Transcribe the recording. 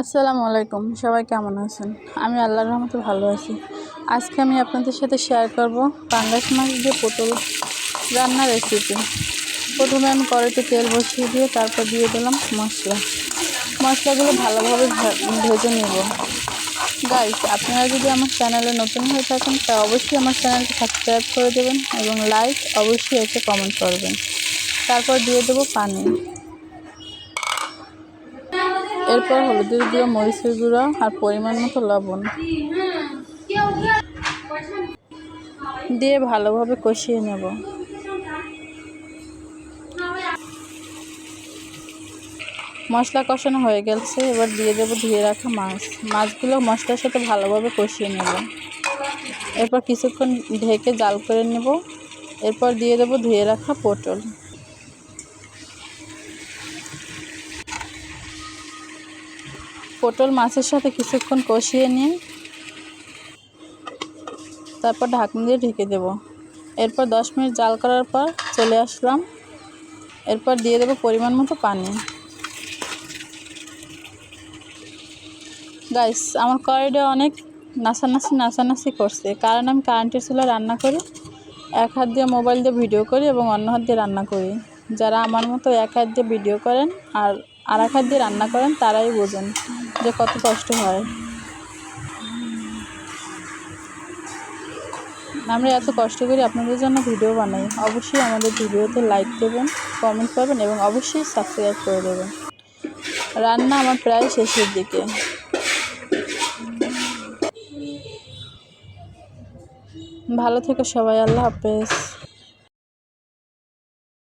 আসসালামু আলাইকুম, সবাই কেমন আছেন? আমি আল্লাহর রহমতে ভালো আছি। আজকে আমি আপনাদের সাথে শেয়ার করব পাঙ্গাস মাছ দিয়ে পটল রান্নার রেসিপি প্রথমে আমি কড়াইতে তেল বসিয়ে দিয়ে তারপর দিয়ে দিলাম মশলা। মশলাগুলো ভালোভাবে ভেজে নেব। গাইস আপনারা যদি আমার চ্যানেলে নতুন হয়ে থাকেন, তা অবশ্যই আমার চ্যানেলকে সাবস্ক্রাইব করে দেবেন এবং লাইক অবশ্যই এসে কমেন্ট করবেন। তারপর দিয়ে দেবো পানি। এরপর হলুদের গুঁড়ো, মরিচের গুঁড়ো আর পরিমাণ মতো লবণ। দিয়ে ভালোভাবে কষিয়ে নেব। মশলা কষানো হয়ে গেছে, এবার দিয়ে দেবো ধুয়ে রাখা মাছ। মাছগুলো মশলার সাথে ভালোভাবে কষিয়ে নেব। এরপর কিছুক্ষণ ঢেকে জাল করে নেব। এরপর দিয়ে দেবো ধুয়ে রাখা পটল। পটল মাছের সাথে কিছুক্ষণ কষিয়ে নিয়ে তারপর ঢাকনা দিয়ে ঢেকে দেব। এরপর দশ মিনিট জাল করার পর চলে আসলাম। এরপর দিয়ে দেবো পরিমাণ মতো পানি। গাইস আমার কড়াইটা অনেক নাচানাচি নাচানাচি করছে। কারণ আমি কারেন্টের চুলা রান্না করি, এক হাত দিয়ে মোবাইল দিয়ে ভিডিও করি এবং অন্য হাত দিয়ে রান্না করি। যারা আমার মতো এক হাত দিয়ে ভিডিও করেন আর আর এক হাত দিয়ে রান্না করেন, তারাই বোঝেন যে কত কষ্ট হয়। আমরা এত কষ্ট করি আপনাদের জন্য ভিডিও বানাই। অবশ্যই আমাদের ভিডিওতে লাইক দেবেন কমেন্ট করবেন এবং অবশ্যই সাবস্ক্রাইব করে দেবেন। রান্না আমার প্রায় শেষের দিকে। ভালো থেকো সবাই, আল্লাহ হাফেজ।